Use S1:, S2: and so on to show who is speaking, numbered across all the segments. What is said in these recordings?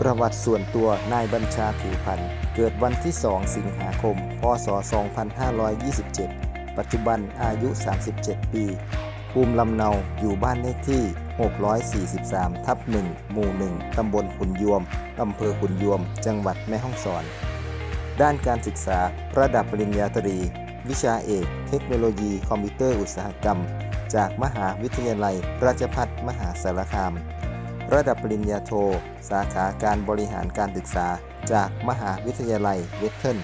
S1: ประวัติส่วนตัวนายบัญชาผิวพันธ์เกิดวันที่ 2 สิงหาคม พศ 2527 ปัจจุบันอายุ 37 ปี ภูมิลำเนาอยู่บ้านเลขที่ 643 ทับ 1 หมู่ 1 ตำบลขุนยวม อำเภอขุนยวม จังหวัดแม่ฮ่องสอน ด้านการศึกษาระดับปริญญาตรี วิชาเอก เทคโนโลยีคอมพิวเตอร์อุตสาหกรรม จากมหาวิทยาลัยราชภัฏมหาสารคาม ระดับปริญญาโท สาขาการบริหารการศึกษาจากมหาวิทยาลัยเวทเทิล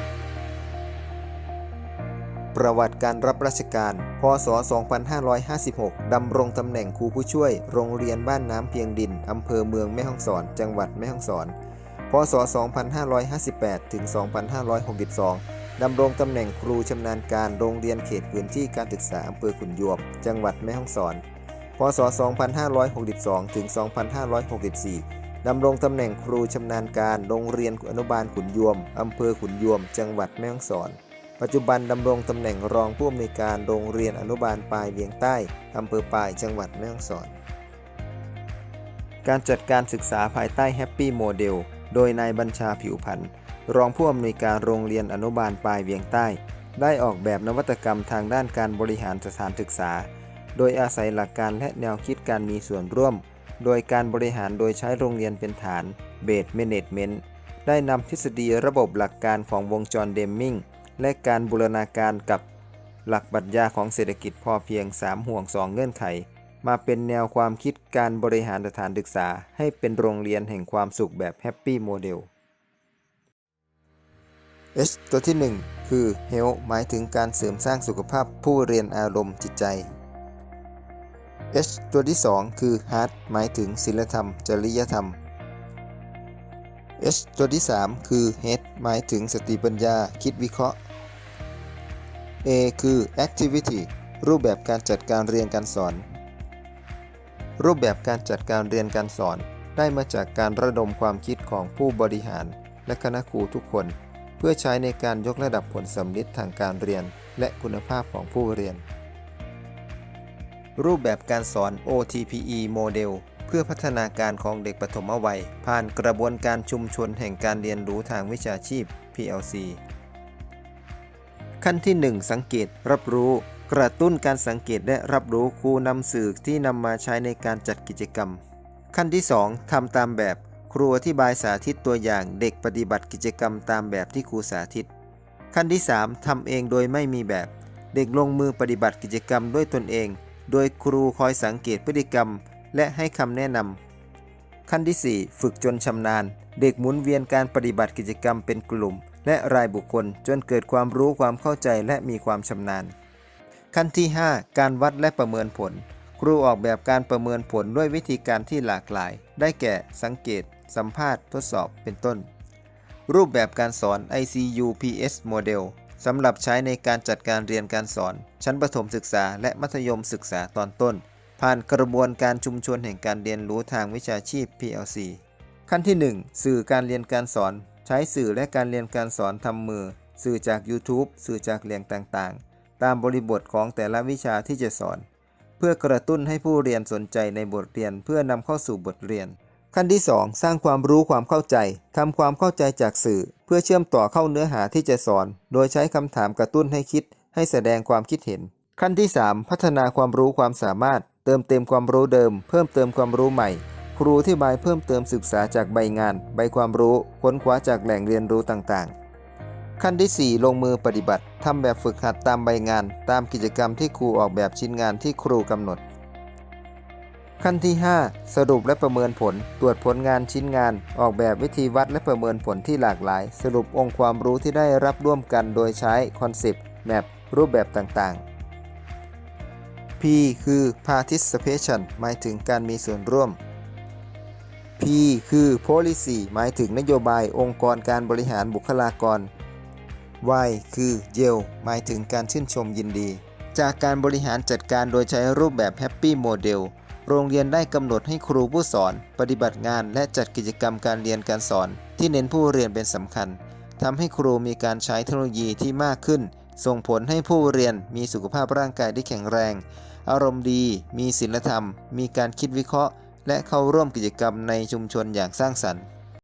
S1: ประวัติการรับราชการ พศ 2556 ดำรงตำแหน่งครูผู้ช่วย โรงเรียนบ้านน้ำเพียงดิน อำเภอเมืองแม่ฮ่องสอน จังหวัดแม่ฮ่องสอน พศ 2558 ถึง 2562 ดำรงตำแหน่งครูชำนาญการโรงเรียนเขตพื้นที่การศึกษาอำเภอขุนยวม จังหวัดแม่ฮ่องสอน พศ 2562 ถึง 2564 ดำรงตำแหน่งครูชำนาญการโรงเรียนอนุบาลขุนยวม อำเภอขุนยวม จังหวัดแม่ฮ่องสอน ปัจจุบันดำรงตำแหน่งรองผู้อำนวยการโรงเรียนอนุบาลปลายเวียงใต้ อำเภอปลาย จังหวัดแม่ฮ่องสอน การจัดการศึกษาภายใต้แฮปปี้โมเดล โดยนายบัญชาผิวพันธ์รองผู้อำนวยการโรงเรียนอนุบาลปลายเวียงใต้ ได้ออกแบบนวัตกรรมทางด้านการบริหารสถานศึกษา โดยอาศัยหลักการและแนวคิดการมีส่วนร่วม โดยการบริหารโดยใช้โรงเรียนเป็นฐานเบสเมเนจเมนต์ได้นำทฤษฎีระบบหลักการของวงจรเดมมิงและการบูรณาการกับหลักปรัชญาของเศรษฐกิจพอเพียง 3 ห่วง 2 เงื่อนไข มาเป็นแนวความคิดการบริหารสถานศึกษา ให้เป็นโรงเรียนแห่งความสุขแบบแฮปปี้โมเดล H ตัวที่ 1 คือ Health หมายถึงการเสริมสร้างสุขภาพผู้เรียนอารมณ์จิตใจ H ตัวที่ 2 คือ Heart หมายถึงศีลธรรม จริยธรรม H ตัวที่ 3 คือ Head หมายถึงสติปัญญาคิดวิเคราะห์ A คือ Activity รูปแบบการจัดการเรียนการสอน รูปแบบการจัดการเรียนการสอน ได้มาจากการระดมความคิดของผู้บริหาร และคณะครูทุกคน เพื่อใช้ในการยกระดับผลสำลิดทางการเรียน และคุณภาพของผู้เรียน รูปแบบการสอน OTPE โมเดลเพื่อพัฒนาการของเด็กปฐมวัย ผ่านกระบวนการชุมชนแห่งการเรียนรู้ทางวิชาชีพ PLC ขั้นที่ 1 สังเกตรับรู้ กระตุ้นการสังเกตและรับรู้ครูนำสื่อที่นำมาใช้ในการจัดกิจกรรม ขั้นที่ 2ทำตามแบบ ครูอธิบายสาธิตตัวอย่างเด็กปฏิบัติกิจกรรมตามแบบที่ครูสาธิต ขั้นที่ 3ทำเองโดยไม่มีแบบ เด็กลงมือปฏิบัติกิจกรรมด้วยตนเอง โดยครูคอยสังเกตพฤติกรรม และให้คำแนะนำ ขั้นที่ 4 ฝึกจนชำนาญ เด็กหมุนเวียนการปฏิบัติกิจกรรมเป็นกลุ่ม และรายบุคคลจนเกิดความรู้ความเข้าใจและมีความชำนาญ ขั้นที่ 5 การวัดและประเมินผล ครูออกแบบการประเมินผลด้วยวิธีการที่หลากหลาย ได้แก่ สังเกต สัมภาษณ์ ทดสอบ เป็นต้น รูปแบบการสอน ICU PS Model สำหรับใช้ในการจัดการเรียนการสอน ชั้นประถมศึกษาและมัธยมศึกษาตอนต้น ผ่านกระบวนการชุมชนแห่งการเรียนรู้ทางวิชาชีพ PLC ขั้นที่ 1 สื่อการเรียนการสอน ใช้สื่อและการเรียนการสอนทำมือ สื่อจาก YouTube สื่อจากแหล่งต่างๆ ตามบริบทของแต่ละวิชาที่จะสอน เพื่อกระตุ้นให้ผู้เรียนสนใจในบทเรียนเพื่อนำเข้าสู่บทเรียน ขั้นที่ 2 สร้างความรู้ความเข้าใจทำความเข้าใจจากสื่อ เพื่อเชื่อมต่อเข้าเนื้อหาที่จะสอน โดยใช้คำถามกระตุ้นให้คิด ให้แสดงความคิดเห็น ขั้นที่ 3 พัฒนาความรู้ความสามารถ เติมเต็มความรู้เดิม เพิ่มเติมความรู้ใหม่ ครูที่บายเพิ่มเติมศึกษาจากใบงาน ใบความรู้ค้นคว้าจากแหล่งเรียนรู้ต่างๆ ขั้นที่ 4 ลงมือปฏิบัติทำแบบฝึกหัดตามใบงาน ตามกิจกรรมที่ครูออกแบบชิ้นงานที่ครูกำหนด ขั้นที่ 5 สรุปและประเมินผล ตรวจผลงานชิ้นงาน ออกแบบวิธีวัดและประเมินผลที่หลากหลาย สรุปองค์ความรู้ที่ได้รับร่วมกันโดยใช้คอนเซปต์แมปรูปแบบต่างๆ P คือ participation หมายถึงการมีส่วนร่วม P คือ policy หมายถึงนโยบายองค์กรการบริหารบุคลากร Y คือ Yell หมายถึงการชื่นชมยินดี จากการบริหารจัดการโดยใช้รูปแบบ Happy Model โรงเรียนได้กำหนดให้ครูผู้สอน ปฏิบัติงานและจัดกิจกรรมการเรียนการสอน ที่เน้นผู้เรียนเป็นสำคัญทำให้ครูมีการใช้เทคโนโลยีที่มากขึ้น ส่งผลให้ผู้เรียนมีสุขภาพร่างกายที่แข็งแรง อารมณ์ดี มีศีลธรรม มีการคิดวิเคราะห์ และเข้าร่วมกิจกรรมในชุมชนอย่างสร้างสรรค์